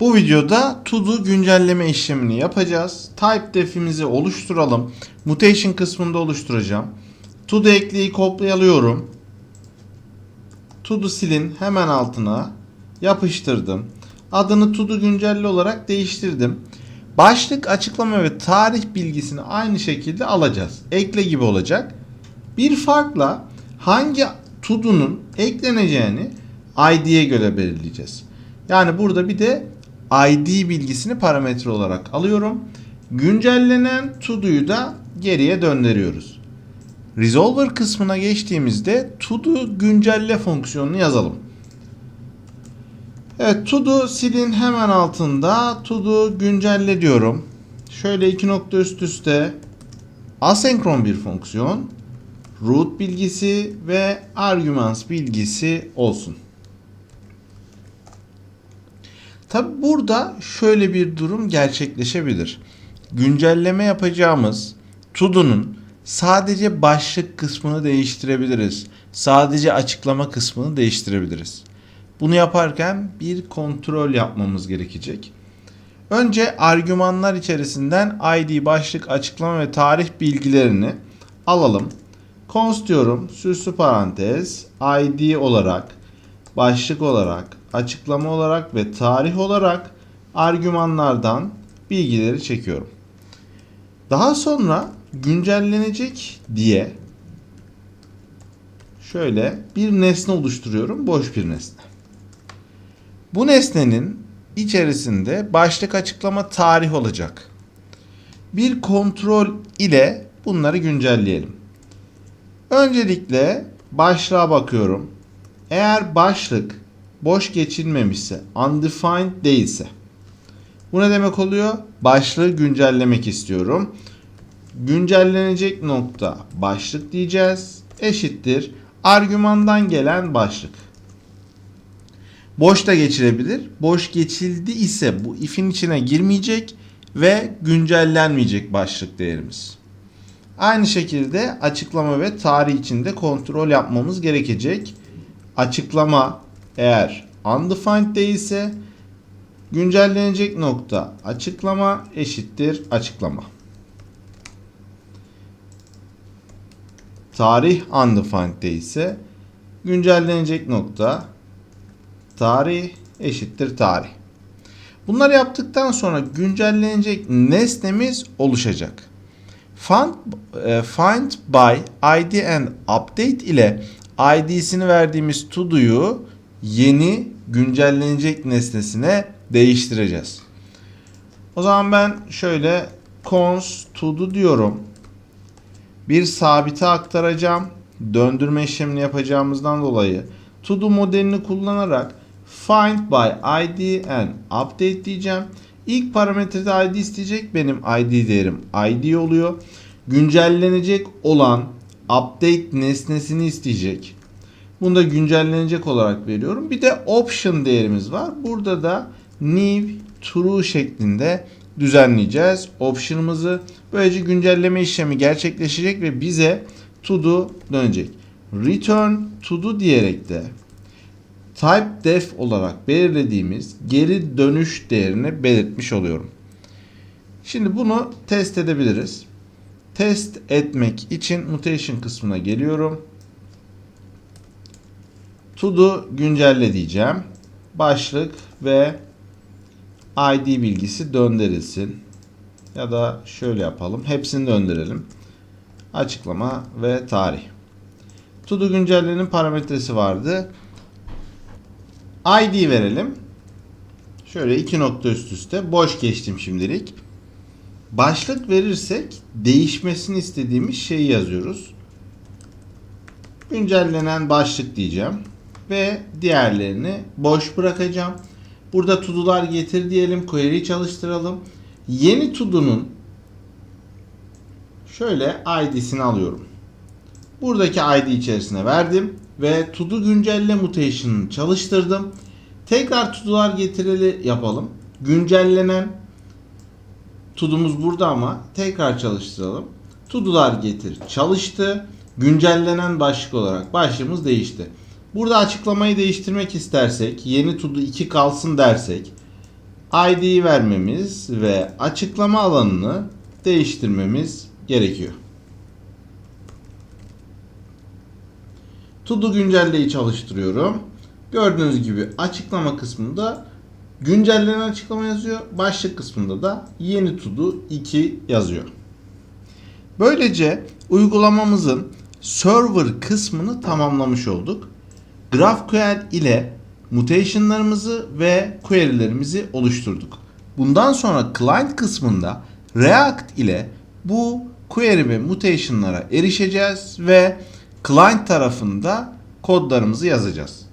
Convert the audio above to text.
Bu videoda to'do güncelleme işlemini yapacağız. Type def'imizi oluşturalım. Mutation kısmında oluşturacağım. To'do ekleyi kopyalıyorum. To'do silin hemen altına yapıştırdım. Adını to'do güncelle olarak değiştirdim. Başlık, açıklama ve tarih bilgisini aynı şekilde alacağız. Ekle gibi olacak. Bir farkla hangi to'do'nun ekleneceğini ID'ye göre belirleyeceğiz. Yani burada bir de ID bilgisini parametre olarak alıyorum. Güncellenen to'do'yu da geriye döndürüyoruz. Resolver kısmına geçtiğimizde todo güncelle fonksiyonunu yazalım. Evet todo silin hemen altında todo güncelle diyorum. Şöyle iki nokta üst üste asenkron bir fonksiyon root bilgisi ve arguments bilgisi olsun. Tabi burada şöyle bir durum gerçekleşebilir. Güncelleme yapacağımız todo'nun sadece başlık kısmını değiştirebiliriz. Sadece açıklama kısmını değiştirebiliriz. Bunu yaparken bir kontrol yapmamız gerekecek. Önce argümanlar içerisinden ID, başlık, açıklama ve tarih bilgilerini alalım. Const diyorum, süslü parantez, ID olarak, başlık olarak, açıklama olarak ve tarih olarak argümanlardan bilgileri çekiyorum. Daha sonra güncellenecek diye şöyle bir nesne oluşturuyorum. Boş bir nesne. Bu nesnenin içerisinde başlık açıklama tarih olacak. Bir kontrol ile bunları güncelleyelim. Öncelikle başlığa bakıyorum. Eğer başlık boş geçilmemişse, undefined değilse. Bu ne demek oluyor? Başlığı güncellemek istiyorum. Güncellenecek nokta başlık diyeceğiz. Eşittir. Argümandan gelen başlık. Boş da geçilebilir. Boş geçildi ise bu if'in içine girmeyecek ve güncellenmeyecek başlık değerimiz. Aynı şekilde açıklama ve tarih içinde kontrol yapmamız gerekecek. Açıklama eğer undefined değilse güncellenecek nokta açıklama eşittir açıklama. Tarih undefined değilse güncellenecek nokta tarih eşittir tarih. Bunları yaptıktan sonra güncellenecek nesnemiz oluşacak. Find, e, find by id and update ile id'sini verdiğimiz to'do'yu yeni güncellenecek nesnesine değiştireceğiz. O zaman ben şöyle const todo diyorum. Bir sabite aktaracağım. Döndürme işlemini yapacağımızdan dolayı todo modelini kullanarak find by id and update diyeceğim. İlk parametrede id isteyecek. Benim id değerim id oluyor. Güncellenecek olan update nesnesini isteyecek. Bunu da güncellenecek olarak veriyorum. Bir de option değerimiz var. Burada da new true şeklinde düzenleyeceğiz option'ımızı. Böylece güncelleme işlemi gerçekleşecek ve bize to do dönecek. Return to do diyerek de type def olarak belirlediğimiz geri dönüş değerini belirtmiş oluyorum. Şimdi bunu test edebiliriz. Test etmek için mutation kısmına geliyorum. To güncelle diyeceğim. Başlık ve ID bilgisi döndürülsün. Ya da şöyle yapalım. Hepsini döndürelim. Açıklama ve tarih. To güncellenin parametresi vardı. ID verelim. Şöyle iki nokta üst üste. Boş geçtim şimdilik. Başlık verirsek değişmesini istediğimiz şeyi yazıyoruz. Güncellenen başlık diyeceğim ve diğerlerini boş bırakacağım. Burada to'do'lar getir diyelim. Query çalıştıralım. Yeni to'do'nun şöyle id'sini alıyorum. Buradaki id içerisine verdim ve todo güncelle mutation'ını çalıştırdım. Tekrar to'do'lar getirili yapalım. Güncellenen to'domuz burada ama tekrar çalıştıralım. To'do'lar getir çalıştı. Güncellenen başlık olarak başlığımız değişti. Burada açıklamayı değiştirmek istersek, yeni to 2 kalsın dersek ID vermemiz ve açıklama alanını değiştirmemiz gerekiyor. To do güncelleyi çalıştırıyorum. Gördüğünüz gibi açıklama kısmında güncellenen açıklama yazıyor. Başlık kısmında da yeni to do 2 yazıyor. Böylece uygulamamızın server kısmını tamamlamış olduk. GraphQL ile mutationlarımızı ve query'lerimizi oluşturduk. Bundan sonra client kısmında React ile bu query ve mutation'lara erişeceğiz ve client tarafında kodlarımızı yazacağız.